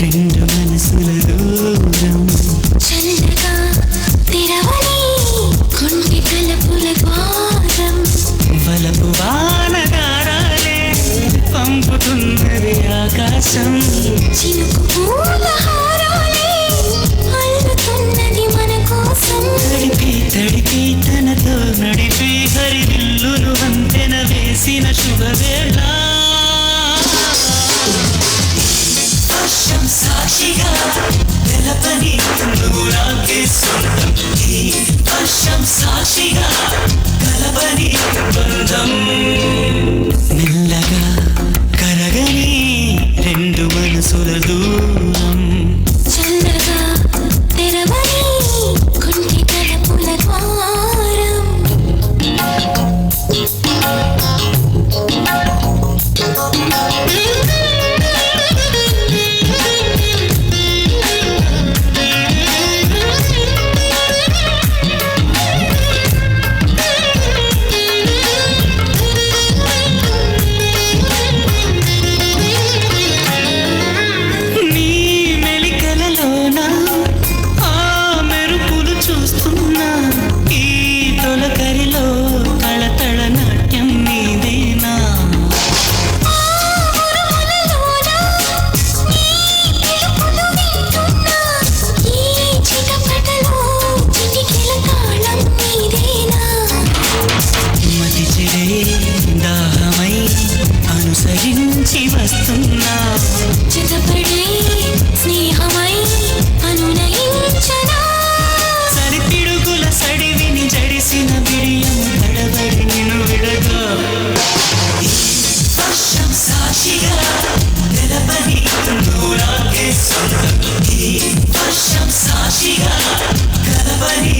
రెండు మనసుల దూరం. చల్లగా తెరవని కొంటి తలుపుల ద్వారం. వలపు పంపుతున్నది ఆకాశం. చినుకు పూల నాకే సొంతం ఈ వర్షం అనుసరించి వస్తున్నా. చితపడే స్నేహమై అనునయించనా? సరిపిడుగుల సడివిని జడిసిన బిడియము తడబడి నిన్ను విడగా. వర్షం సాక్షిగా సొంతం. ఈ వర్షం సాక్షిగా కలపని బంధం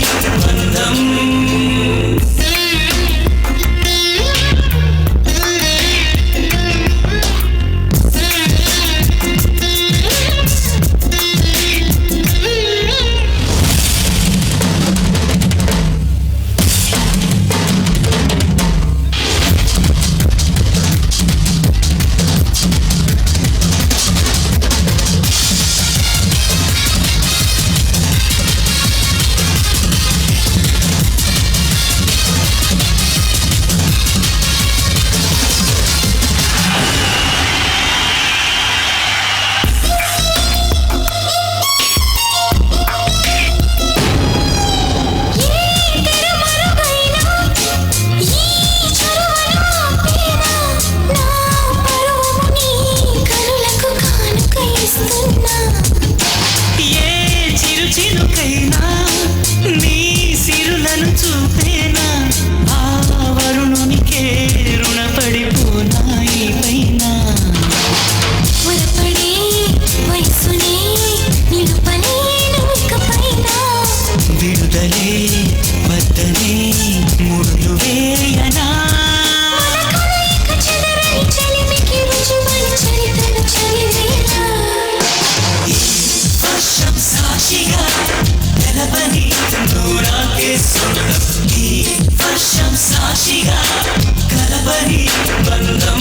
ఈ వర్షం సాక్షిగా కలబరి బంధం.